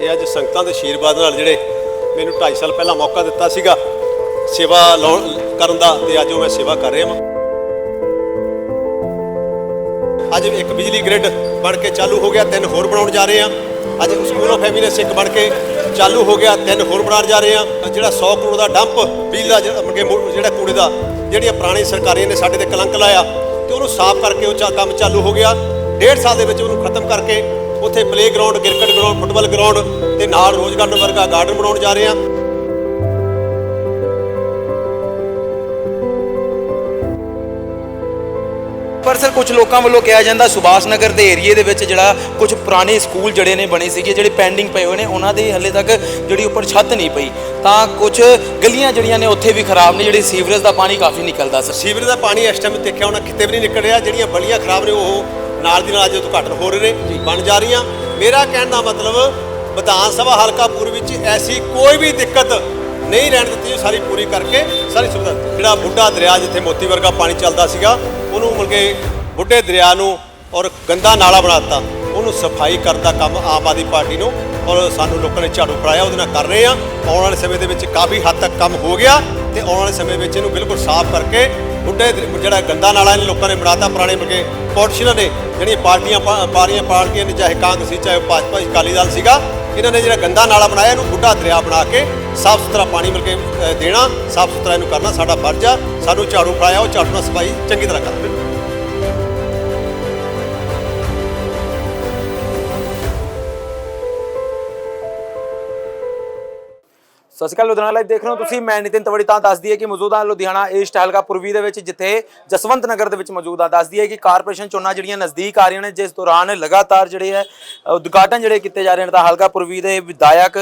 ਇਹ ਅੱਜ ਸੰਗਤਾਂ ਦੇ ਆਸ਼ੀਰਵਾਦ ਨਾਲ ਜਿਹੜੇ ਮੈਨੂੰ 2.5 ਸਾਲ ਪਹਿਲਾਂ ਮੌਕਾ ਦਿੱਤਾ ਸੀਗਾ, ਸੇਵਾ ਲਾਉਣ ਕਰਨ ਦਾ ਤੇ ਅੱਜ ਉਹ ਮੈਂ ਸੇਵਾ ਕਰ ਰਿਹਾ ਹਾਂ ਅੱਜ ਇੱਕ ਬਿਜਲੀ ਗ੍ਰਿਡ ਬਣ ਕੇ ਚਾਲੂ ਹੋ ਗਿਆ, ਤਿੰਨ ਹੋਰ ਬਣਾਉਣ ਜਾ ਰਹੇ ਹਾਂ। ਅੱਜ ਸਕੂਲ ਆਫ ਹੈਵੀਨੈਸ ਇੱਕ ਬਣ ਕੇ ਚਾਲੂ ਹੋ ਗਿਆ, ਤਿੰਨ ਹੋਰ ਬਣਾਉਣ ਜਾ ਰਹੇ ਹਾਂ। ਜਿਹੜਾ 100 ਕਰੋੜ ਦਾ ਡੰਪ ਬਿਜਲੀ ਦਾ ਜਿਹੜਾ ਮਤਲਬ ਕੂੜੇ ਦਾ, ਜਿਹੜੀਆਂ ਪੁਰਾਣੀ ਸਰਕਾਰੀਆਂ ਨੇ ਸਾਡੇ ਤੇ ਕਲੰਕ ਲਾਇਆ, ਤੇ ਉਹਨੂੰ ਸਾਫ਼ ਕਰਕੇ ਉਹ ਚਾ- ਕੰਮ ਚਾਲੂ ਹੋ ਗਿਆ। ਡੇਢ ਸਾਲ ਦੇ ਵਿੱਚ ਉਹਨੂੰ ਖਤਮ ਕਰਕੇ ਉੱਥੇ play ground cricket ground football ground ਤੇ ਨਾਲ ਰੋਜ਼ ਗਾਰਡਨ ਵਰਗਾ ਗਾਰਡਨ ਬਣਾਉਣ ਜਾ ਰਹੇ ਹਾਂ। ਪਰ ਸਰ ਕੁਝ ਲੋਕਾਂ ਵੱਲੋਂ ਕਿਹਾ ਜਾਂਦਾ ਸੁਭਾਸ਼ ਨਗਰ ਦੇ ਏਰੀਏ ਦੇ ਵਿੱਚ ਜਿਹੜਾ ਕੁਝ ਪੁਰਾਣੇ ਸਕੂਲ ਜਿਹੜੇ ਨੇ ਬਣੇ ਸੀਗੇ ਜਿਹੜੇ ਪੈਂਡਿੰਗ ਪਏ ਹੋਏ ਨੇ ਉਹਨਾਂ ਦੇ ਹੱਲੇ ਤੱਕ ਜਿਹੜੀ ਉੱਪਰ ਛੱਤ ਨਹੀਂ ਪਈ। ਤਾਂ ਕੁਝ ਗਲੀਆਂ ਜਿਹੜੀਆਂ ਨੇ ਉੱਥੇ ਵੀ ਖਰਾਬ ਨੇ ਜਿਹੜੀ ਸੀਵਰੇਜ ਦਾ ਪਾਣੀ ਕਾਫੀ ਨਿਕਲਦਾ ਸਰ। ਸੀਵਰੇਜ ਦਾ ਪਾਣੀ ਇਸ ਟਾਈਮ ਦੇਖਿਆ ਹੋਣਾ ਕਿਤੇ ਵੀ ਨਹੀਂ ਨਿਕਲ ਰਿਹਾ ਜਿਹੜੀਆਂ ਬਲੀਆਂ ਖਰਾਬ ਨੇ ਉਹ ਨਾਲ ਦੀ ਨਾਲ ਅੱਜ ਉਦਘਾਟਨ ਹੋ ਰਹੇ ਨੇ, ਬਣ ਜਾ ਰਹੀਆਂ। ਮੇਰਾ ਕਹਿਣ ਦਾ ਮਤਲਬ, ਵਿਧਾਨ ਸਭਾ ਹਲਕਾ ਪੂਰਬੀ ਵਿੱਚ ਐਸੀ ਕੋਈ ਵੀ ਦਿੱਕਤ ਨਹੀਂ ਰਹਿਣ ਦਿੱਤੀ ਜੋ ਸਾਰੀ ਪੂਰੀ ਕਰਕੇ ਸਾਰੀ ਸੁਵਿਧਾ। ਜਿਹੜਾ ਬੁੱਢਾ ਦਰਿਆ ਜਿੱਥੇ ਮੋਤੀ ਵਰਗਾ ਪਾਣੀ ਚੱਲਦਾ ਸੀਗਾ, ਉਹਨੂੰ ਮਿਲ ਕੇ ਬੁੱਢੇ ਦਰਿਆ ਨੂੰ ਔਰ ਗੰਦਾ ਨਾਲਾ ਬਣਾਤਾ ਉਹਨੂੰ ਸਫ਼ਾਈ ਕਰਨ ਦਾ ਕੰਮ ਆਮ ਆਦਮੀ ਪਾਰਟੀ ਨੂੰ ਔਰ ਸਾਨੂੰ ਲੋਕਾਂ ਨੇ ਝਾੜੂ ਫੜਾਇਆ, ਉਹਦੇ ਨਾਲ ਕਰ ਰਹੇ ਆ ਆਉਣ ਵਾਲੇ ਸਮੇਂ ਦੇ ਵਿੱਚ ਕਾਫੀ ਹੱਦ ਤੱਕ ਕੰਮ ਹੋ ਗਿਆ ਤੇ ਆਉਣ ਵਾਲੇ ਸਮੇਂ ਵਿੱਚ ਇਹਨੂੰ ਬਿਲਕੁਲ ਸਾਫ਼ ਕਰਕੇ ਬੁੱਢੇ ਜਿਹੜਾ ਗੰਦਾ ਨਾਲਾ ਇਹਨੇ ਲੋਕਾਂ ਨੇ ਬਣਾਤਾ ਪੁਰਾਣੇ ਮਗੇ ਪੋਲੀਟੀਸ਼ੀਅਨਾਂ ਨੇ ਜਿਹੜੀਆਂ ਪਾਰਟੀਆਂ ਪਾਰੀਆਂ ਪਾਰਟੀਆਂ ਨੇ ਚਾਹੇ ਕਾਂਗਰਸ ਸੀ ਚਾਹੇ ਭਾਜਪਾ ਸੀ, ਅਕਾਲੀ ਦਲ ਸੀਗਾ ਇਹਨਾਂ ਨੇ ਜਿਹੜਾ ਗੰਦਾ ਨਾਲਾ ਬਣਾਇਆ ਇਹਨੂੰ ਬੁੱਢਾ ਦਰਿਆ ਬਣਾ ਕੇ ਸਾਫ਼ ਸੁਥਰਾ ਪਾਣੀ ਮਿਲ ਕੇ ਦੇਣਾ ਸਾਫ਼ ਸੁਥਰਾ ਇਹਨੂੰ ਕਰਨਾ ਸਾਡਾ ਫਰਜ਼ ਆ। ਸਾਨੂੰ ਝਾੜੂ ਫੜਾਇਆ ਉਹ ਝਾੜੂ ਨਾਲ ਸਫ਼ਾਈ ਚੰਗੀ ਤਰ੍ਹਾਂ ਕਰਨਾ ਸਤਿ ਸ਼੍ਰੀ ਅਕਾਲ ਲੁਧਿਆਣਾ ਲਾਈਵ ਦੇਖ ਰਹੇ ਹੋ ਤੁਸੀਂ। ਮੈਂ ਨਿਤਿਨ ਤਵੜੀ ਤਾਂ ਦੱਸ ਦਈਏ ਕਿ ਮੌਜੂਦਾ ਲੁਧਿਆਣਾ ਈਸਟ ਹਲਕਾ ਪੂਰਬੀ ਦੇ ਵਿੱਚ ਜਿੱਥੇ ਜਸਵੰਤ ਨਗਰ ਦੇ ਵਿੱਚ ਮੌਜੂਦ ਆ। ਦੱਸ ਦਈਏ ਕਿ ਕਾਰਪੋਰੇਸ਼ਨ ਚੋਣਾਂ ਜਿਹੜੀਆਂ ਨਜ਼ਦੀਕ ਆ ਰਹੀਆਂ ਨੇ ਜਿਸ ਦੌਰਾਨ ਲਗਾਤਾਰ ਜਿਹੜੇ ਹੈ ਉਦਘਾਟਨ ਜਿਹੜੇ ਕੀਤੇ ਜਾ ਰਹੇ ਨੇ ਤਾਂ ਹਲਕਾ ਪੂਰਬੀ ਦੇ ਵਿਧਾਇਕ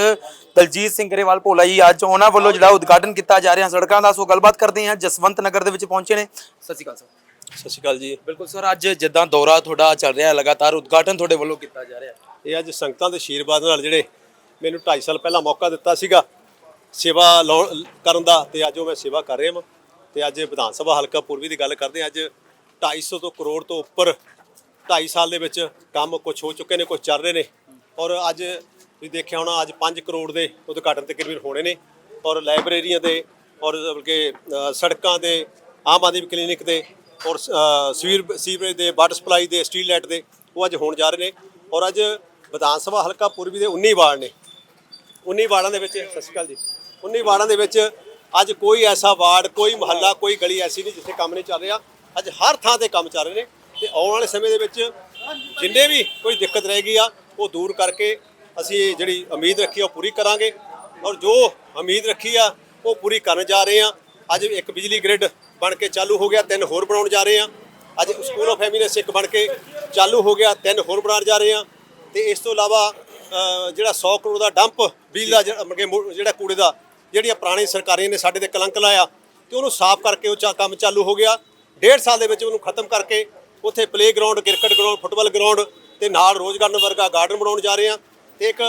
ਦਲਜੀਤ ਸਿੰਘ ਗਰੇਵਾਲ ਭੋਲਾ ਜੀ ਅੱਜ ਉਹਨਾਂ ਵੱਲੋਂ ਜਿਹੜਾ ਉਦਘਾਟਨ ਕੀਤਾ ਜਾ ਰਿਹਾ। ਸੜਕਾਂ ਦਾ ਸੋ ਗੱਲਬਾਤ ਕਰਦੇ ਹਾਂ। ਜਸਵੰਤ ਨਗਰ ਦੇ ਵਿੱਚ ਪਹੁੰਚੇ ਨੇ। ਸਤਿ ਸ਼੍ਰੀ ਅਕਾਲ ਸਰ। ਸਤਿ ਸ਼੍ਰੀ ਅਕਾਲ ਜੀ। ਬਿਲਕੁਲ ਸਰ ਅੱਜ ਜਿੱਦਾਂ ਦੌਰਾ ਤੁਹਾਡਾ ਚੱਲ ਰਿਹਾ ਲਗਾਤਾਰ ਉਦਘਾਟਨ ਤੁਹਾਡੇ ਵੱਲੋਂ ਕੀਤਾ ਜਾ ਰਿਹਾ। ਇਹ ਅੱਜ ਸੰਗਤਾਂ ਦੇ ਆਸ਼ੀਰਵਾਦ ਨਾਲ ਜਿਹੜੇ ਮੈਨੂੰ 2.5 ਸਾਲ ਪਹਿਲਾਂ ਮੌਕਾ ਦਿੱਤਾ ਸੀਗਾ ਸੇਵਾ ਲਾਉਣ ਕਰਨ ਦਾ ਤੇ ਅੱਜ ਉਹ ਮੈਂ ਸੇਵਾ ਕਰ ਰਿਹਾ ਹਾਂ ਤੇ ਅੱਜ ਵਿਧਾਨ ਸਭਾ ਹਲਕਾ ਪੂਰਬੀ ਦੀ ਗੱਲ ਕਰਦੇ ਹਾਂ। ਅੱਜ 250 ਤੋਂ ਕਰੋੜ ਤੋਂ ਉੱਪਰ 2.5 ਸਾਲ ਦੇ ਵਿੱਚ ਕੰਮ ਕੁਝ ਹੋ ਚੁੱਕੇ ਨੇ ਕੁਝ ਚੱਲ ਰਹੇ ਨੇ। ਔਰ ਅੱਜ ਤੁਸੀਂ ਦੇਖਿਆ ਹੋਣਾ ਅੱਜ 5 ਕਰੋੜ ਦੇ ਉਦਘਾਟਨ ਤਕਰੀਬਨ ਹੋਣੇ ਨੇ। ਔਰ ਲਾਇਬ੍ਰੇਰੀਆਂ ਦੇ ਔਰ ਬਲਕਿ ਅ, ਸੜਕਾਂ ਦੇ ਆਮ ਆਦਮੀ ਕਲੀਨਿਕ ਦੇ ਔਰ ਅ, ਸੀਵਰੇਜ ਦੇ ਵਾਟਰ ਸਪਲਾਈ ਦੇ ਸਟਰੀਟ ਲਾਈਟ ਦੇ ਉਹ ਅੱਜ ਹੋਣ ਜਾ ਰਹੇ ਨੇ। ਔਰ ਅੱਜ ਵਿਧਾਨ ਸਭਾ ਹਲਕਾ ਪੂਰਬੀ ਦੇ 19 ਵਾਰਡ ਨੇ। 19 ਵਾਰਡਾਂ ਦੇ ਵਿੱਚ ਸਤਿ ਸ਼੍ਰੀ ਅਕਾਲ ਜੀ। 19 ਵਾਰਡਾਂ ਦੇ ਵਿੱਚ ਅੱਜ ਕੋਈ ਐਸਾ ਵਾਰਡ, ਕੋਈ ਮਹੱਲਾ, ਕੋਈ ਗਲੀ ਐਸੀ ਨਹੀਂ ਜਿੱਥੇ ਕੰਮ ਨਹੀਂ ਚੱਲ ਰਿਹਾ। ਅੱਜ ਹਰ ਥਾਂ ਤੇ ਕੰਮ ਚੱਲ ਰਹੇ ਨੇ ਤੇ ਆਉਣ ਵਾਲੇ ਸਮੇਂ ਦੇ ਵਿੱਚ ਜਿੰਨੇ ਵੀ ਕੋਈ ਦਿੱਕਤ ਰਹੇਗੀ ਆ, ਉਹ ਦੂਰ ਕਰਕੇ ਅਸੀਂ ਜਿਹੜੀ ਉਮੀਦ ਰੱਖੀ ਆ, ਉਹ ਪੂਰੀ ਕਰਾਂਗੇ। ਔਰ ਜੋ ਉਮੀਦ ਰੱਖੀ ਆ, ਉਹ ਪੂਰੀ ਕਰਨ ਜਾ ਰਹੇ ਆ। ਅੱਜ ਇੱਕ ਬਿਜਲੀ ਗ੍ਰਿਡ ਬਣ ਕੇ ਚਾਲੂ ਹੋ ਗਿਆ, ਤਿੰਨ ਹੋਰ ਬਣਾਉਣ ਜਾ ਰਹੇ ਆ। ਅੱਜ ਸਕੂਲ ਆਫ ਹੈਵੀਨੈਸ ਇੱਕ ਬਣ ਕੇ ਚਾਲੂ ਹੋ ਗਿਆ, ਤਿੰਨ ਹੋਰ ਬਣਾਉਣ ਜਾ ਰਹੇ ਆ। ਤੇ ਇਸ ਤੋਂ ਇਲਾਵਾ ਜਿਹੜਾ 100 ਕਰੋੜ ਦਾ ਡੰਪ, ਬਿਜਲੀ ਦਾ ਜਿਹੜਾ ਜਿਹੜਾ ਕੂੜੇ ਦਾ ਜਿਹੜੀਆਂ ਪੁਰਾਣੀ ਸਰਕਾਰਾਂ ਨੇ ਸਾਡੇ ਤੇ ਕਲੰਕ ਲਾਇਆ ਤੇ ਉਹਨੂੰ ਸਾਫ਼ ਕਰਕੇ ਉਹ ਚਾ- ਕੰਮ ਚਾਲੂ ਹੋ ਗਿਆ। ਡੇਢ ਸਾਲ ਦੇ ਵਿੱਚ ਉਹਨੂੰ ਖਤਮ ਕਰਕੇ ਉੱਥੇ playground cricket ground football ground ਤੇ ਨਾਲ ਰੋਜ਼ ਗਾਰਡਨ ਵਰਗਾ ਗਾਰਡਨ ਬਣਾਉਣ ਜਾ ਰਹੇ ਆ ਤੇ ਇੱਕ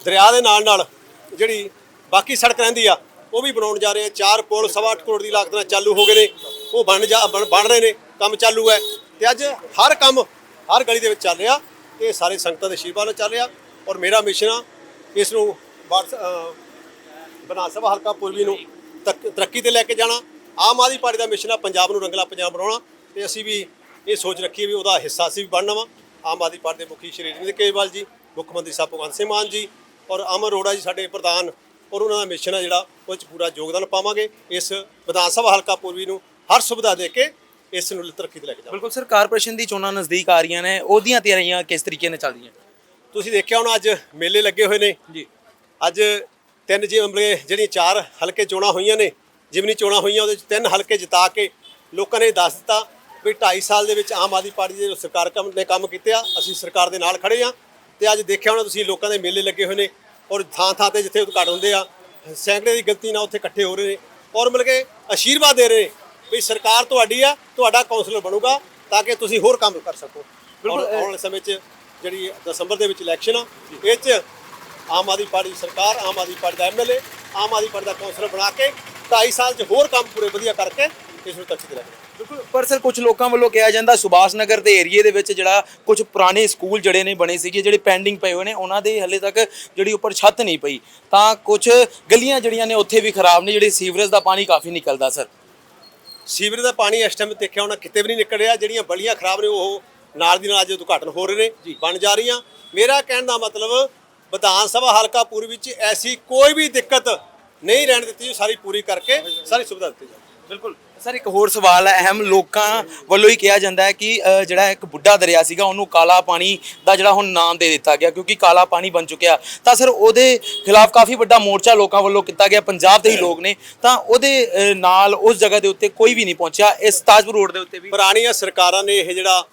ਦਰਿਆ ਦੇ ਨਾਲ ਨਾਲ ਜਿਹੜੀ ਬਾਕੀ ਸੜਕ ਰਹਿੰਦੀ ਆ, ਉਹ ਵੀ ਬਣਾਉਣ ਜਾ ਰਹੇ ਆ ਚਾਰ ਪੁਲ, ਸਵਾ ਅੱਠ ਕਰੋੜ ਦੀ ਲਾਗਤ ਨਾਲ ਚਾਲੂ ਹੋ ਗਏ ਨੇ। ਉਹ ਬਣ ਜਾ ਬਣ ਬਣ ਰਹੇ ਨੇ, ਕੰਮ ਚਾਲੂ ਹੈ। ਤੇ ਅੱਜ ਹਰ ਕੰਮ ਹਰ ਗਲੀ ਦੇ ਵਿੱਚ ਚੱਲ ਰਿਹਾ ਇਹ ਸਾਰੇ ਸੰਗਤਾਂ ਦੇ ਆਸ਼ੀਰਵਾਦ ਨਾਲ ਚੱਲ ਰਿਹਾ ਔਰ ਮੇਰਾ ਮਿਸ਼ਨ ਆ ਇਸ ਨੂੰ ਵਿਧਾਨ ਸਭਾ ਹਲਕਾ ਪੂਰਬੀ ਨੂੰ ਤੱਕ- ਤਰੱਕੀ ਤੇ ਲੈ ਕੇ ਜਾਣਾ। ਆਮ ਆਦਮੀ ਪਾਰਟੀ ਦਾ ਮਿਸ਼ਨ ਆ ਪੰਜਾਬ ਨੂੰ ਰੰਗਲਾ ਪੰਜਾਬ ਬਣਾਉਣਾ। ਤੇ ਅਸੀਂ ਵੀ ਇਹ ਸੋਚ ਰੱਖੀ ਵੀ ਉਹਦਾ ਹਿੱਸਾ ਅਸੀਂ ਵੀ ਬਣਨਾ ਵਾ। ਆਮ ਆਦਮੀ ਪਾਰਟੀ ਦੇ ਮੁਖੀ ਸ਼੍ਰੀ ਅਰਵਿੰਦ ਕੇਜਰੀਵਾਲ ਜੀ ਮੁੱਖ ਮੰਤਰੀ ਸਾਹਿਬ ਭਗਵੰਤ ਸਿੰਘ ਮਾਨ ਜੀ ਔਰ ਅਮਰ ਅਰੋੜਾ ਜੀ ਸਾਡੇ ਪ੍ਰਧਾਨ ਔਰ ਉਹਨਾਂ ਦਾ ਮਿਸ਼ਨ ਆ ਜਿਹੜਾ ਉਹ 'ਚ ਪੂਰਾ ਯੋਗਦਾਨ ਪਾਵਾਂਗੇ। ਇਸ ਵਿਧਾਨ ਸਭਾ ਹਲਕਾ ਪੂਰਬੀ ਨੂੰ ਹਰ ਸੁਵਿਧਾ ਦੇ ਕੇ ਇਸ ਨੂੰ ਤਰੱਕੀ ਤੇ ਲੈ ਕੇ ਜਾਵਾਂਗੇ। ਬਿਲਕੁਲ ਸਰ ਕਾਰਪੋਰੇਸ਼ਨ ਦੀ ਚੋਣਾਂ ਨਜ਼ਦੀਕ ਆ ਰਹੀਆਂ ਨੇ। ਉਹਦੀਆਂ ਤਿਆਰੀਆਂ ਕਿਸ ਤਰੀਕੇ ਨਾਲ ਚੱਲ ਰਹੀਆਂ ਤੁਸੀਂ ਦੇਖਿਆ ਹੋਣਾ ਅੱਜ ਮੇਲੇ ਲੱਗੇ ਹੋਏ ਨੇ। ਜੀ। ਅੱਜ ਤਿੰਨ ਜਿਮਲੇ ਜਿਹੜੀਆਂ ਚਾਰ ਹਲਕੇ ਚੋਣਾਂ ਹੋਈਆਂ ਨੇ ਜਿਮਨੀ ਚੋਣਾਂ ਹੋਈਆਂ ਉਹਦੇ ਵਿੱਚ ਤਿੰਨ ਹਲਕੇ ਜਿਤਾ ਕੇ ਲੋਕਾਂ ਨੇ ਦੱਸ ਦਿੱਤਾ ਵੀ 2.5 ਸਾਲ ਦੇ ਵਿੱਚ ਆਮ ਆਦਮੀ ਪਾਰਟੀ ਦੇ ਸਰਕਾਰ ਕੰਮ ਨੇ ਕੰਮ ਕੀਤੇ ਆ ਅਸੀਂ ਸਰਕਾਰ ਦੇ ਨਾਲ ਖੜੇ ਆ ਤੇ ਅੱਜ ਦੇਖਿਆ ਹੋਣਾ ਤੁਸੀਂ ਲੋਕਾਂ ਦੇ ਮੇਲੇ ਲੱਗੇ ਹੋਏ ਨੇ ਔਰ ਥਾਂ ਥਾਂ ਤੇ ਜਿੱਥੇ ਉਦਘਾਟਨ ਹੁੰਦੇ ਆ ਸੈਂਕੜੇ ਦੀ ਗਲਤੀ ਨਾਲ ਉੱਥੇ ਇਕੱਠੇ ਹੋ ਰਹੇ ਨੇ ਔਰ ਮਿਲ ਕੇ ਆਸ਼ੀਰਵਾਦ ਦੇ ਰਹੇ ਵੀ ਸਰਕਾਰ ਤੁਹਾਡੀ ਆ ਤੁਹਾਡਾ ਕਾਉਂਸਲਰ ਬਣੂਗਾ ਤਾਂ ਕਿ ਤੁਸੀਂ ਹੋਰ ਕੰਮ ਕਰ ਸਕੋ। ਬਿਲਕੁਲ ਆਉਣ ਵਾਲੇ ਸਮੇਂ 'ਚ ਜਿਹੜੀ ਦਸੰਬਰ ਦੇ ਵਿੱਚ ਇਲੈਕਸ਼ਨ ਆ ਇਹ 'ਚ ਆਮ ਆਦਮੀ ਪਾਰਟੀ ਦੀ ਸਰਕਾਰ ਆਮ ਆਦਮੀ ਪਾਰਟੀ ਦਾ ਐਮਐਲਏ ਆਮ ਆਦਮੀ ਪਾਰਟੀ ਦਾ ਕੌਂਸਲਰ ਬਣਾ ਕੇ 2.5 ਸਾਲ 'ਚ ਹੋਰ ਕੰਮ ਪੂਰੇ ਵਧੀਆ ਕਰਕੇ ਇਸ ਨੂੰ ਤਰੱਕੀ। ਬਿਲਕੁਲ ਪਰ ਸਰ ਕੁਝ ਲੋਕਾਂ ਵੱਲੋਂ ਕਿਹਾ ਜਾਂਦਾ ਸੁਭਾਸ਼ ਨਗਰ ਦੇ ਏਰੀਏ ਦੇ ਵਿੱਚ ਜਿਹੜਾ ਕੁਝ ਪੁਰਾਣੇ ਸਕੂਲ ਜਿਹੜੇ ਨੇ ਬਣੇ ਸੀਗੇ ਜਿਹੜੇ ਪੈਂਡਿੰਗ ਪਏ ਹੋਏ ਨੇ ਉਹਨਾਂ ਦੇ ਹਲੇ ਤੱਕ ਜਿਹੜੀ ਉੱਪਰ ਛੱਤ ਨਹੀਂ ਪਈ। ਤਾਂ ਕੁਝ ਗਲੀਆਂ ਜਿਹੜੀਆਂ ਨੇ ਉੱਥੇ ਵੀ ਖਰਾਬ ਨੇ ਜਿਹੜੀ ਸੀਵਰੇਜ ਦਾ ਪਾਣੀ ਕਾਫੀ ਨਿਕਲਦਾ ਸਰ। ਸੀਵਰੇਜ ਦਾ ਪਾਣੀ ਇਸ ਟਾਈਮ ਦੇਖਿਆ ਹੋਣਾ ਕਿਤੇ ਵੀ ਨਹੀਂ ਨਿਕਲ ਰਿਹਾ ਜਿਹੜੀਆਂ ਬਲੀਆਂ ਖਰਾਬ ਨੇ ਉਹ ਨਾਲ ਦੀ ਨਾਲ ਅੱਜ ਉਦਘਾਟਨ ਹੋ ਰਹੇ ਨੇ ਬਣ ਜਾ ਰਹੀਆਂ। ਮੇਰਾ ਕਹਿਣ ਦਾ ਮਤਲਬ ਵਿਧਾਨ ਸਭਾ ਹਲਕਾ ਪੂਰਬੀ ਵਿੱਚ ਐਸੀ ਕੋਈ ਵੀ ਦਿੱਕਤ ਨਹੀਂ ਰਹਿਣ ਦਿੱਤੀ ਸਾਰੀ ਪੂਰੀ ਕਰਕੇ ਸਾਰੀ ਸੁਵਿਧਾ ਦਿੱਤੀ ਜਾਵੇ। ਬਿਲਕੁਲ। ਸਰ ਇੱਕ ਹੋਰ ਸਵਾਲ ਹੈ ਅਹਿਮ ਲੋਕਾਂ ਵੱਲੋਂ ਹੀ ਕਿਹਾ ਜਾਂਦਾ ਹੈ ਕਿ ਜਿਹੜਾ ਇੱਕ ਬੁੱਢਾ ਦਰਿਆ ਸੀਗਾ ਉਹਨੂੰ ਕਾਲਾ ਪਾਣੀ ਦਾ ਜਿਹੜਾ ਹੁਣ ਨਾਮ ਦੇ ਦਿੱਤਾ ਗਿਆ ਕਿਉਂਕਿ ਕਾਲਾ ਪਾਣੀ ਬਣ ਚੁੱਕਿਆ। ਤਾਂ ਸਰ ਉਹਦੇ ਖਿਲਾਫ ਕਾਫੀ ਵੱਡਾ ਮੋਰਚਾ ਲੋਕਾਂ ਵੱਲੋਂ ਕੀਤਾ ਗਿਆ ਪੰਜਾਬ ਦੇ ਹੀ ਲੋਕ ਨੇ। ਤਾਂ ਉਹਦੇ ਨਾਲ ਉਸ ਜਗ੍ਹਾ ਦੇ ਉੱਤੇ ਕੋਈ ਵੀ ਨਹੀਂ ਪਹੁੰਚਿਆ ਇਸ ਤਾਜਪੁਰ ਰੋਡ ਦੇ ਉੱਤੇ ਵੀ। ਪੁਰਾਣੀਆਂ ਸਰਕਾਰਾਂ ਨੇ ਇਹ ਜਿਹੜਾ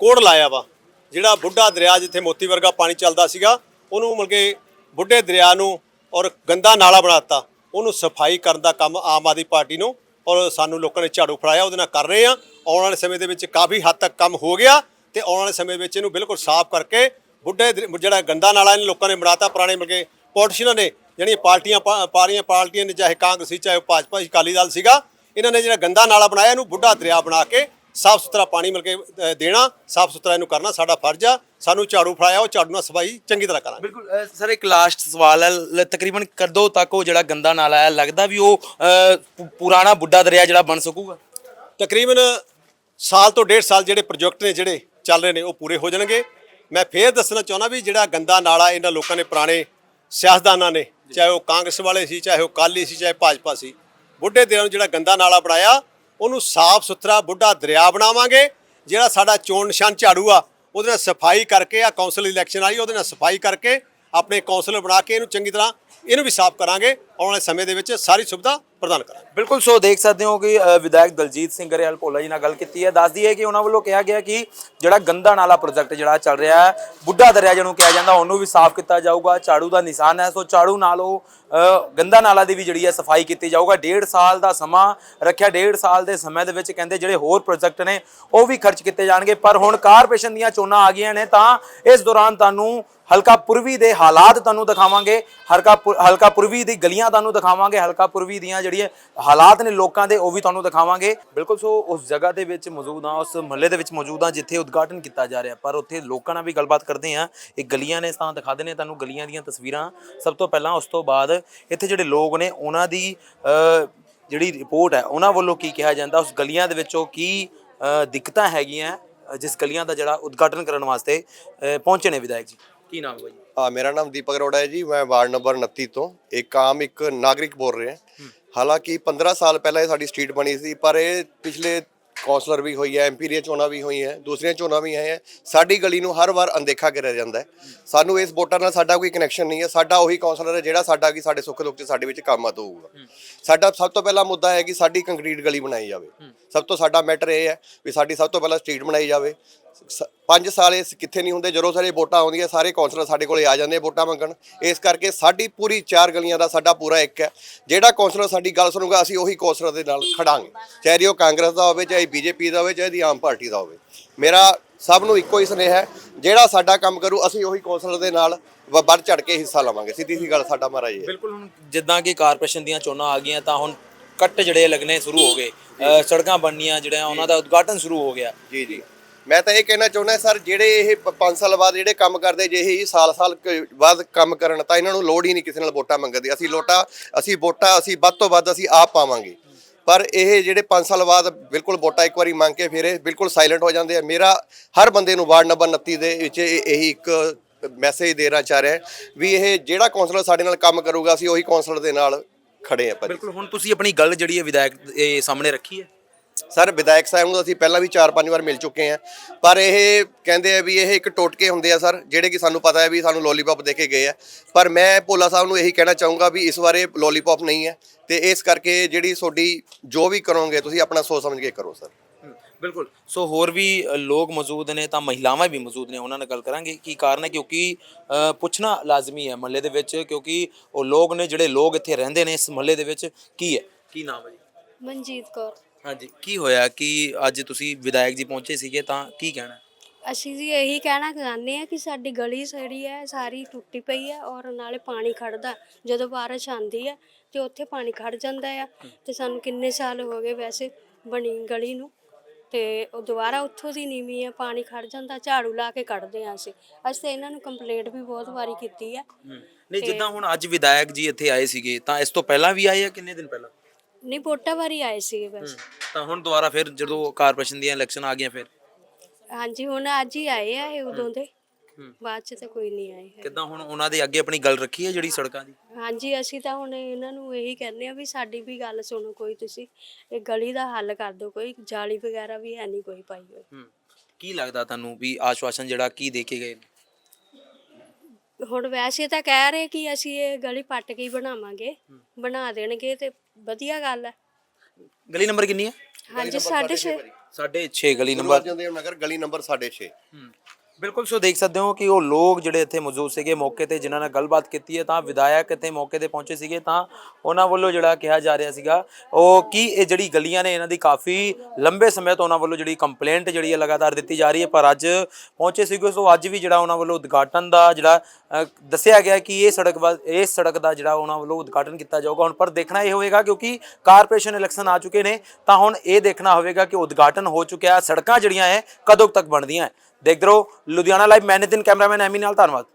ਕੋਡ ਲਾਇਆ ਵਾ ਜਿਹੜਾ ਬੁੱਢਾ ਦਰਿਆ ਜਿੱਥੇ ਮੋਤੀ ਵਰਗਾ ਪਾਣੀ ਚੱਲਦਾ ਸੀਗਾ ਉਹਨੂੰ ਮਿਲ ਕੇ ਬੁੱਢੇ ਦਰਿਆ ਨੂੰ ਔਰ ਗੰਦਾ ਨਾਲਾ ਬਣਾਤਾ ਉਹਨੂੰ ਸਫ਼ਾਈ ਕਰਨ ਦਾ ਕੰਮ ਆਮ ਆਦਮੀ ਪਾਰਟੀ ਨੂੰ ਔਰ ਸਾਨੂੰ ਲੋਕਾਂ ਨੇ ਝਾੜੂ ਫੜਾਇਆ, ਉਹਦੇ ਨਾਲ ਕਰ ਰਹੇ ਆ ਆਉਣ ਵਾਲੇ ਸਮੇਂ ਦੇ ਵਿੱਚ ਕਾਫੀ ਹੱਦ ਤੱਕ ਕੰਮ ਹੋ ਗਿਆ ਤੇ ਆਉਣ ਵਾਲੇ ਸਮੇਂ ਵਿੱਚ ਇਹਨੂੰ ਬਿਲਕੁਲ ਸਾਫ਼ ਕਰਕੇ ਬੁੱਢੇ ਦਰ- ਜਿਹੜਾ ਗੰਦਾ ਨਾਲਾ ਇਹਨੇ ਲੋਕਾਂ ਨੇ ਬਣਾਤਾ, ਪੁਰਾਣੇ ਮਿਲ ਕੇ ਪੋਲੀਟੀਸ਼ੀਅਨਾਂ ਨੇ, ਜਿਹੜੀਆਂ ਪਾਰਟੀਆਂ ਪਾ- ਪਾਰੀਆਂ ਪਾਰਟੀਆਂ ਨੇ, ਚਾਹੇ ਕਾਂਗਰਸੀ, ਚਾਹੇ ਭਾਜਪਾ, ਅਕਾਲੀ ਦਲ ਸੀਗਾ, ਇਹਨਾਂ ਨੇ ਜਿਹੜਾ ਗੰਦਾ ਨਾਲਾ ਬਣਾਇਆ, ਇਹਨੂੰ ਬੁੱਢਾ ਦਰਿਆ ਬਣਾ ਕੇ ਸਾਫ਼ ਸੁਥਰਾ ਪਾਣੀ ਮਿਲ ਕੇ ਅ, ਦੇਣਾ ਸਾਫ਼ ਸੁਥਰਾ ਇਹਨੂੰ ਕਰਨਾ ਸਾਡਾ ਫਰਜ਼ ਆ। ਸਾਨੂੰ ਝਾੜੂ ਫੜਾਇਆ ਉਹ ਝਾੜੂ ਨਾਲ ਸਫ਼ਾਈ ਚੰਗੀ ਤਰ੍ਹਾਂ ਕਰਾਂਗੇ। ਬਿਲਕੁਲ ਅ, ਸਰ ਇੱਕ ਲਾਸਟ ਸਵਾਲ ਹੈ ਲ- ਤਕਰੀਬਨ ਕਦੋਂ ਤੱਕ ਉਹ ਜਿਹੜਾ ਗੰਦਾ ਨਾਲਾ ਹੈ ਲੱਗਦਾ ਵੀ ਉਹ ਅ, ਪੁ- ਪੁਰਾਣਾ ਬੁੱਢਾ ਦਰਿਆ ਜਿਹੜਾ ਬਣ ਸਕੂਗਾ? ਤਕਰੀਬਨ ਸਾਲ ਤੋਂ ਡੇਢ ਸਾਲ ਜਿਹੜੇ ਪ੍ਰੋਜੈਕਟ ਨੇ ਜਿਹੜੇ ਚੱਲ ਰਹੇ ਨੇ ਉਹ ਪੂਰੇ ਹੋ ਜਾਣਗੇ। ਮੈਂ ਫੇਰ ਦੱਸਣਾ ਚਾਹੁੰਦਾ ਵੀ ਜਿਹੜਾ ਗੰਦਾ ਨਾਲਾ ਇਹਨਾਂ ਲੋਕਾਂ ਨੇ ਪੁਰਾਣੇ ਸਿਆਸਤਦਾਨਾਂ ਨੇ ਚਾਹੇ ਉਹ ਕਾਂਗਰਸ ਵਾਲੇ ਸੀ ਚਾਹੇ ਉਹ ਕਾਲੀ ਸੀ ਚਾਹੇ ਭਾਜਪਾ ਸੀ ਬੁੱਢੇ ਦਰਿਆ ਨੂੰ ਜਿਹੜਾ ਗੰਦਾ ਨਾਲਾ ਬਣਾਇਆ ਉਹਨੂੰ ਸਾਫ਼ ਸੁਥਰਾ ਬੁੱਢਾ ਦਰਿਆ ਬਣਾਵਾਂਗੇ, ਜਿਹੜਾ ਸਾਡਾ ਚੋਣ ਨਿਸ਼ਾਨ ਝਾੜੂ ਆ, ਉਹਦੇ ਨਾਲ ਸਫ਼ਾਈ ਕਰਕੇ ਆ ਕੌਂਸਲ ਇਲੈਕਸ਼ਨ ਆਈ, ਉਹਦੇ ਨਾਲ ਸਫ਼ਾਈ ਕਰਕੇ, ਆਪਣੇ ਕੌਂਸਲਰ ਬਣਾ ਕੇ ਇਹਨੂੰ ਚੰਗੀ ਤਰ੍ਹਾਂ ਇਹਨੂੰ ਵੀ ਸਾਫ਼ ਕਰਾਂਗੇ, ਆਉਣ ਵਾਲੇ ਸਮੇਂ ਦੇ ਵਿੱਚ ਸਾਰੀ ਸੁਵਿਧਾ ਪ੍ਰਦਾਨ ਕਰਾਂਗੇ। ਬਿਲਕੁਲ, ਸੋ ਦੇਖ ਸਕਦੇ ਹੋ ਕਿ ਵਿਧਾਇਕ ਦਲਜੀਤ ਸਿੰਘ ਗਰੇਵਾਲ ਭੋਲਾ ਜੀ ਨਾਲ ਗੱਲ ਕੀਤੀ ਹੈ। ਦੱਸਦੀ ਹੈ ਕਿ ਉਹਨਾਂ ਵੱਲੋਂ ਕਿਹਾ ਗਿਆ ਕਿ ਜਿਹੜਾ ਗੰਦਾ ਨਾਲਾ ਪ੍ਰੋਜੈਕਟ ਜਿਹੜਾ ਚੱਲ ਰਿਹਾ ਹੈ, ਬੁੱਢਾ ਦਰਿਆ ਜਿਹਨੂੰ ਕਿਹਾ ਜਾਂਦਾ, ਉਹਨੂੰ ਵੀ ਸਾਫ਼ ਕੀਤਾ ਜਾਊਗਾ। ਝਾੜੂ ਦਾ ਨਿਸ਼ਾਨ ਹੈ, ਸੋ ਝਾੜੂ ਨਾਲ ਉਹ ਗੰਦਾ ਨਾਲਾ ਦੀ ਵੀ ਜਿਹੜੀ ਹੈ ਸਫ਼ਾਈ ਕੀਤੀ ਜਾਊਗਾ। ਡੇਢ ਸਾਲ ਦਾ ਸਮਾਂ ਰੱਖਿਆ, ਡੇਢ ਸਾਲ ਦੇ ਸਮੇਂ ਦੇ ਵਿੱਚ ਕਹਿੰਦੇ ਜਿਹੜੇ ਹੋਰ ਪ੍ਰੋਜੈਕਟ ਨੇ, ਉਹ ਵੀ ਖਰਚ ਕੀਤੇ ਜਾਣਗੇ। ਪਰ ਹੁਣ ਕਾਰਪੋਰੇਸ਼ਨ ਦੀਆਂ ਚੋਣਾਂ ਆ ਗਈਆਂ ਨੇ, ਤਾਂ ਇਸ ਦੌਰਾਨ ਤੁਹਾਨੂੰ ਹਲਕਾ ਪੁਰਵੀ ਦੇ ਹਾਲਾਤ ਤੁਹਾਨੂੰ ਦਿਖਾਵਾਂਗੇ, ਹਲਕਾ ਪੁ- ਹਲਕਾ ਪੁਰਵੀ ਦੀ ਗਲੀਆਂ ਤੁਹਾਨੂੰ ਦਿਖਾਵਾਂਗੇ, ਹਲਕਾ ਪੁਰਵੀ ਦੀਆਂ ਜਿਹੜੀਆਂ ਹਾਲਾਤ ਨੇ ਲੋਕਾਂ ਦੇ, ਉਹ ਵੀ ਤੁਹਾਨੂੰ ਦਿਖਾਵਾਂਗੇ। ਬਿਲਕੁਲ, ਸੋ ਉਸ ਜਗ੍ਹਾ ਦੇ ਵਿੱਚ ਮੌਜੂਦ ਹਾਂ, ਉਸ ਮਹੱਲੇ ਦੇ ਵਿੱਚ ਮੌਜੂਦ ਹਾਂ, ਜਿੱਥੇ ਉਦਘਾਟਨ ਕੀਤਾ ਜਾ ਰਿਹਾ। ਪਰ ਉੱਥੇ ਲੋਕਾਂ ਨਾਲ ਵੀ ਗੱਲਬਾਤ ਕਰਦੇ ਹਾਂ। ਇਹ ਗਲੀਆਂ ਨੇ ਤਾਂ ਦਿਖਾ ਦਿੰਦੇ ਤੁਹਾਨੂੰ ਗਲੀਆਂ ਦੀਆਂ ਤਸਵੀਰਾਂ। ਸਭ ਤੋਂ ਪਹਿਲਾਂ ਉਸ ਤੋਂ ਬਾਅਦ ਇੱਥੇ ਜਿਹੜੇ ਲੋਕ ਨੇ, ਉਹਨਾਂ ਦੀ ਜਿਹੜੀ ਰਿਪੋਰਟ ਹੈ, ਉਹਨਾਂ ਵੱਲੋਂ ਕੀ ਕਿਹਾ ਜਾਂਦਾ? ਉਸ ਗਲੀਆਂ ਦੇ ਵਿੱਚੋਂ ਕੀ ਦਿੱਕਤਾਂ ਹੈਗੀਆਂ, ਜਿਸ ਗਲੀਆਂ ਦਾ ਜਿਹੜਾ ਉਦਘਾਟਨ ਕਰਨ ਵਾਸਤੇ ਪਹੁੰਚੇ ਨੇ ਵਿਧਾਇਕ ਜੀ? ਕੀ ਨਾਮ ਹੈ ਜੀ ਹਾਂ ਮੇਰਾ ਨਾਮ ਦੀਪਕ ਅਰੋੜਾ ਹੈ ਜੀ ਮੈਂ ਵਾਰਡ ਨੰਬਰ 29 ਤੋਂ। ਇੱਕ ਆਮ ਇੱਕ ਨਾਗਰਿਕ ਬੋਲ ਰਿਹਾ। ਹਾਲਾਂਕਿ 15 ਸਾਲ ਪਹਿਲਾਂ ਇਹ ਸਾਡੀ ਸਟਰੀਟ ਬਣੀ ਸੀ ਪਰ ਇਹ ਪਿਛਲੇ ਕੌਂਸਲਰ ਵੀ ਹੋਈ ਹੈ ਐਮਪੀ ਦੀਆਂ ਚੋਣਾਂ ਵੀ ਹੋਈਆਂ ਦੂਸਰੀਆਂ ਚੋਣਾਂ ਵੀ ਆਈਆਂ। ਸਾਡੀ ਗਲੀ ਨੂੰ ਹਰ ਵਾਰ ਅਣਦੇਖਾ ਕਰਿਆ ਜਾਂਦਾ ਹੈ। ਸਾਨੂੰ ਇਸ ਵੋਟਰ ਨਾਲ ਸਾਡਾ ਕੋਈ ਕਨੈਕਸ਼ਨ ਨਹੀਂ ਹੈ। ਸਾਡਾ ਉਹੀ ਕੌਂਸਲਰ ਹੈ ਜਿਹੜਾ ਸਾਡਾ ਕੀ ਸਾਡੇ ਸੁੱਖ ਦੁੱਖ 'ਚ ਸਾਡੇ ਵਿੱਚ ਕੰਮ ਆਤ ਹੋਊਗਾ ਸਾਡਾ ਸਭ ਤੋਂ ਪਹਿਲਾ ਮੁੱਦਾ ਹੈ ਕਿ ਸਾਡੀ ਕੰਕਰੀਟ ਗਲੀ ਬਣਾਈ ਜਾਵੇ। ਸਭ ਤੋਂ ਸਾਡਾ ਮੈਟਰ ਇਹ ਹੈ ਵੀ ਸਾਡੀ ਸਭ ਤੋਂ ਪਹਿਲਾਂ ਸਟਰੀਟ ਬਣਾਈ ਜਾਵੇ। ਪੰਜ ਸਾਲ ਇਸ ਕਿੱਥੇ ਨਹੀਂ ਹੁੰਦੇ ਜਦੋਂ ਸਾਰੇ ਵੋਟਾਂ ਆਉਂਦੀਆਂ ਸਾਰੇ ਕੌਂਸਲਰ ਸਾਡੇ ਕੋਲੇ ਆ ਜਾਂਦੇ ਵੋਟਾਂ ਮੰਗਣ। ਇਸ ਕਰਕੇ ਸਾਡੀ ਪੂਰੀ ਚਾਰ ਗਲੀਆਂ ਦਾ ਸਾਡਾ ਪੂਰਾ ਇੱਕ ਹੈ। ਜਿਹੜਾ ਕੌਂਸਲਰ ਸਾਡੀ ਗੱਲ ਸੁਣੂਗਾ ਅਸੀਂ ਉਹੀ ਕੌਂਸਲਰ ਦੇ ਨਾਲ ਖੜਾਂਗੇ। ਚਾਹੇ ਉਹ ਕਾਂਗਰਸ ਦਾ ਹੋਵੇ ਚਾਹੇ ਬੀਜੇਪੀ ਦਾ ਹੋਵੇ ਚਾਹੇ ਦੀ ਆਮ ਪਾਰਟੀ ਦਾ ਹੋਵੇ। ਮੇਰਾ ਸਭ ਨੂੰ ਇੱਕੋ ਹੀ ਸੁਨੇਹਾ ਹੈ ਜਿਹੜਾ ਸਾਡਾ ਕੰਮ ਕਰੂ ਅਸੀਂ ਉਹੀ ਕੌਂਸਲਰ ਦੇ ਨਾਲ ਵੱਧ ਚੜ ਕੇ ਹਿੱਸਾ ਲਵਾਂਗੇ। ਸਿੱਧੀ ਸੀ ਗੱਲ ਸਾਡਾ ਮਹਾਰਾਜ ਹੈ। ਬਿਲਕੁਲ ਹੁਣ ਜਿੱਦਾਂ ਕਿ ਕਾਰਪੋਰੇਸ਼ਨ ਦੀਆਂ ਚੋਣਾਂ ਆ ਗਈਆਂ ਤਾਂ ਹੁਣ ਕੱਟ ਜਿਹੜੇ ਲੱਗਣੇ ਸ਼ੁਰੂ ਹੋ ਗਏ। ਸੜਕਾਂ ਬਣਨੀਆਂ ਜਿਹੜੀਆਂ ਉਹਨਾਂ ਦਾ ਉਦਘਾਟਨ ਸ਼ੁਰੂ ਹੋ ਗਿਆ। ਜੀ ਜੀ। ਮੈਂ ਤਾਂ ਇਹ ਕਹਿਣਾ ਚਾਹੁੰਦਾ ਸਰ, ਜਿਹੜੇ ਇਹ 5 ਸਾਲ ਬਾਅਦ ਜਿਹੜੇ ਕੰਮ ਕਰਦੇ, ਜੇ ਇਹ ਸਾਲ-ਸਾਲ ਕ- ਬਾਅਦ ਕੰਮ ਕਰਨ, ਤਾਂ ਇਹਨਾਂ ਨੂੰ ਲੋੜ ਹੀ ਨਹੀਂ ਕਿਸੇ ਨਾਲ ਵੋਟਾਂ ਮੰਗਣ ਦੀ। ਅਸੀਂ ਲੋਟਾ, ਅਸੀਂ ਵੋਟਾਂ, ਅਸੀਂ ਵੱਧ ਤੋਂ ਵੱਧ ਅਸੀਂ ਆਪ ਪਾਵਾਂਗੇ। ਪਰ ਇਹ ਜਿਹੜੇ 5 ਸਾਲ ਬਾਅਦ ਬਿਲਕੁਲ ਵੋਟਾਂ ਇੱਕ ਵਾਰੀ ਮੰਗ ਕੇ ਫਿਰ ਇਹ ਬਿਲਕੁਲ ਸਾਇਲੈਂਟ ਹੋ ਜਾਂਦੇ ਆ। ਮੇਰਾ ਹਰ ਬੰਦੇ ਨੂੰ ਵਾਰਡ ਨੰਬਰ 29 ਦੇ ਵਿੱਚ ਇਹ- ਇਹੀ ਇੱਕ ਮੈਸੇਜ ਦੇਣਾ ਚਾਹ ਰਿਹਾ ਵੀ ਇਹ ਜਿਹੜਾ ਕੌਂਸਲਰ ਸਾਡੇ ਨਾਲ ਕੰਮ ਕਰੂਗਾ, ਅਸੀਂ ਉਹੀ ਕੌਂਸਲਰ ਦੇ ਨਾਲ ਖੜੇ ਆ ਭਾਜੀ। ਬਿਲਕੁਲ, ਹੁਣ ਤੁਸੀਂ ਆਪਣੀ ਗੱਲ ਜਿਹੜੀ ਹੈ ਵਿਧਾਇਕ ਇਹ ਸਾਹਮਣੇ ਰੱਖੀ ਹੈ? ਸਰ ਵਿਧਾਇਕ ਸਾਹਿਬ ਨੂੰ ਅਸੀਂ ਪਹਿਲਾਂ ਵੀ 4-5 ਵਾਰ ਮਿਲ ਚੁੱਕੇ ਹਾਂ ਪਰ ਇਹ ਕਹਿੰਦੇ ਆ ਵੀ ਇਹ ਇੱਕ ਟੋਟਕੇ ਹੁੰਦੇ ਆ ਸਰ ਜਿਹੜੇ ਕਿ ਸਾਨੂੰ ਪਤਾ ਹੈ ਵੀ ਸਾਨੂੰ ਲੋਲੀਪੌਪ ਦੇ ਕੇ ਗਏ ਆ। ਪਰ ਮੈਂ ਭੋਲਾ ਸਾਹਿਬ ਨੂੰ ਇਹੀ ਕਹਿਣਾ ਚਾਹੂੰਗਾ ਵੀ ਇਸ ਵਾਰੇ ਲੋਲੀਪੌਪ ਨਹੀਂ ਹੈ ਤੇ ਇਸ ਕਰਕੇ ਜਿਹੜੀ ਤੁਹਾਡੀ ਜੋ ਵੀ ਕਰੋਗੇ ਤੁਸੀਂ ਆਪਣਾ ਸੋਚ ਸਮਝ ਕੇ ਕਰੋ ਸਰ। ਬਿਲਕੁਲ। ਸੋ ਹੋਰ ਵੀ ਲੋਕ ਮੌਜੂਦ ਨੇ ਤਾਂ ਮਹਿਲਾਵਾਂ ਵੀ ਮੌਜੂਦ ਨੇ ਉਹਨਾਂ ਨਾਲ ਗੱਲ ਕਰਾਂਗੇ। ਕੀ ਕਾਰਨ ਹੈ? ਕਿਉਂਕਿ ਪੁੱਛਣਾ ਲਾਜ਼ਮੀ ਹੈ ਮਹੱਲੇ ਦੇ ਵਿੱਚ ਕਿਉਂਕਿ ਉਹ ਲੋਕ ਨੇ ਜਿਹੜੇ ਲੋਕ ਇੱਥੇ ਰਹਿੰਦੇ ਨੇ ਇਸ ਮਹੱਲੇ ਦੇ ਵਿੱਚ ਕੀ ਹੈ? ਕੀ ਨਾਮ ਹੈ ਜੀ? ਮਨਜੀਤ ਕੌਰ। ਹਾਂਜੀ ਕੀ ਹੋਇਆ ਕਿ ਅੱਜ ਤੁਸੀਂ ਵਿਧਾਇਕ ਜੀ ਪਹੁੰਚੇ ਸੀਗੇ ਤਾਂ ਕੀ ਕਹਿਣਾ? ਅਸੀਂ ਜੀ ਇਹੀ ਕਹਿਣਾ ਚਾਹੁੰਦੇ ਆ ਕਿ ਸਾਡੀ ਗਲੀ ਜਿਹੜੀ ਹੈ ਸਾਰੀ ਟੁੱਟੀ ਪਈ ਹੈ ਔਰ ਨਾਲੇ ਪਾਣੀ ਖੜਦਾ ਜਦੋਂ ਬਾਰਿਸ਼ ਆਂਦੀ ਹੈ ਤੇ ਉੱਥੇ ਪਾਣੀ ਖੜ ਜਾਂਦਾ ਆ ਤੇ ਸਾਨੂੰ ਕਿੰਨੇ ਸਾਲ ਹੋ ਗਏ ਵੈਸੇ ਬਣੀ ਗਲੀ ਨੂੰ ਤੇ ਉਹ ਦੁਬਾਰਾ ਉੱਥੋਂ ਦੀ ਨੀਵੀਂ ਹੈ ਪਾਣੀ ਖੜ ਜਾਂਦਾ ਝਾੜੂ ਲਾ ਕੇ ਕੱਢਦੇ ਆ ਅਸੀਂ। ਅਸੀਂ ਤਾਂ ਇਹਨਾਂ ਨੂੰ ਕੰਪਲੇਂਟ ਵੀ ਬਹੁਤ ਵਾਰੀ ਕੀਤੀ ਹੈ ਨਹੀਂ ਜਿੱਦਾਂ ਹੁਣ ਅੱਜ ਵਿਧਾਇਕ ਜੀ ਇੱਥੇ ਆਏ ਸੀਗੇ ਤਾਂ ਇਸ ਤੋਂ ਪਹਿਲਾਂ ਵੀ ਆਏ ਆ ਕਿੰਨੇ ਦਿਨ ਪਹਿਲਾਂ? ਨਹੀਂ ਵੋਟਾਂ ਵਾਰੀ ਆਏ ਸੀਗੇ ਬਸ। ਤਾਂ ਹੁਣ ਦੁਬਾਰਾ ਫਿਰ ਜਦੋਂ ਕਾਰਪੋਰੇਸ਼ਨ ਦੀਆਂ ਇਲੈਕਸ਼ਨ ਆ ਗਈਆਂ ਫਿਰ? ਹਾਂਜੀ ਹੁਣ ਅੱਜ ਹੀ ਆਏ ਆ ਇਹ ਉਦੋਂ ਦੇ। ਬਾਅਦ ਚ ਤਾਂ ਕੋਈ ਨਹੀਂ ਆਏ ਹੈ। ਕਿੱਦਾਂ ਹੁਣ ਉਹਨਾਂ ਦੇ ਅੱਗੇ ਆਪਣੀ ਗੱਲ ਰੱਖੀ ਹੈ ਜਿਹੜੀ ਸੜਕਾਂ ਦੀ? ਹਾਂਜੀ ਅਸੀਂ ਤਾਂ ਹੁਣ ਇਹਨਾਂ ਨੂੰ ਇਹੀ ਕਹਿੰਦੇ ਆ ਵੀ ਸਾਡੀ ਵੀ ਗੱਲ ਸੁਣੋ ਕੋਈ ਤੁਸੀਂ। ਇਹ ਗਲੀ ਦਾ ਹੱਲ ਕਰ ਦਿਓ ਕੋਈ ਜਾਲੀ ਵਗੈਰਾ ਵੀ ਹੈ ਨਹੀਂ ਕੋਈ ਪਾਈ ਹੋਈ। ਹੂੰ ਕੀ ਲੱਗਦਾ ਤੁਹਾਨੂੰ ਵੀ ਆਸ਼ਵਾਸਨ ਜਿਹੜਾ ਕੀ ਦੇ ਕੇ ਗਏ ਨੇ? ਹੁਣ ਵੈਸੇ ਤਾਂ ਕਹਿ ਰਹੇ ਕਿ ਅਸੀਂ ਇਹ ਗਲੀ ਪੱਟ ਕੇ ਹੀ ਬਣਾਵਾਂਗੇ। ਬਣਾ ਦੇਣਗੇ ਤੇ ਵਧੀਆ ਗੱਲ ਹੈ। ਗਲੀ ਨੰਬਰ ਕਿੰਨੀ ਹੈ? ਹਾਂਜੀ ਸਾਡੇ ਛੇ। ਸਾਢੇ 6 ਗਲੀ ਨੰਬਰ। ਦੇਵ ਨਗਰ ਗਲੀ ਨੰਬਰ 6.5 ਬਿਲਕੁਲ, ਸੋ ਦੇਖ ਸਕਦੇ ਹੋ ਕਿ ਉਹ ਲੋਕ ਜਿਹੜੇ ਇੱਥੇ ਮੌਜੂਦ ਸੀਗੇ, ਮੌਕੇ ਤੇ ਜਿਨ੍ਹਾਂ ਨਾਲ ਗੱਲਬਾਤ ਕੀਤੀ ਹੈ, ਤਾਂ ਵਿਧਾਇਕ ਇੱਥੇ ਮੌਕੇ ਤੇ ਪਹੁੰਚੇ ਸੀਗੇ, ਤਾਂ ਉਹਨਾਂ ਵੱਲੋਂ ਜਿਹੜਾ ਕਿਹਾ ਜਾ ਰਿਹਾ ਸੀਗਾ, ਉਹ ਕੀ ਇਹ ਜਿਹੜੀ ਗਲੀਆਂ ਨੇ, ਇਹਨਾਂ ਦੀ ਕਾਫੀ ਲੰਬੇ ਸਮੇਂ ਤੋਂ ਉਹਨਾਂ ਵੱਲੋਂ ਜਿਹੜੀ ਕੰਪਲੇਂਟ ਜਿਹੜੀ ਹੈ ਲਗਾਤਾਰ ਦਿੱਤੀ ਜਾ ਰਹੀ ਹੈ, ਪਰ ਅੱਜ ਪਹੁੰਚੇ ਸੀਗੇ, ਸੋ ਅੱਜ ਵੀ ਜਿਹੜਾ ਉਹਨਾਂ ਵੱਲੋਂ ਉਦਘਾਟਨ ਦਾ ਜਿਹੜਾ ਦੱਸਿਆ ਗਿਆ ਕਿ ਇਹ ਸੜਕ ਵਾ- ਇਹ ਸੜਕ ਦਾ ਜਿਹੜਾ ਉਹਨਾਂ ਵੱਲੋਂ ਉਦਘਾਟਨ ਕੀਤਾ ਜਾਊਗਾ। ਹੁਣ ਪਰ ਦੇਖਣਾ ਇਹ ਹੋਵੇਗਾ, ਕਿਉਂਕਿ ਕਾਰਪੋਰੇਸ਼ਨ ਇਲੈਕਸ਼ਨ ਆ ਚੁੱਕੇ ਨੇ, ਤਾਂ ਹੁਣ ਇਹ ਦੇਖਣਾ ਹੋਵੇਗਾ ਕਿ ਉਦਘਾਟਨ ਹੋ ਚੁੱਕਿਆ, ਸੜਕਾਂ ਜਿਹੜੀਆਂ ਹੈ, ਕਦੋਂ ਤੱਕ ਬਣਦੀਆਂ ਹੈ। ਦੇਖਦੇ ਰਹੋ ਲੁਧਿਆਣਾ ਲਾਈਵ ਮੈਂ ਨਿਤਿਨ ਕੈਮਰਾਮੈਨ ਐਮੀ ਨਾਲ ਧੰਨਵਾਦ।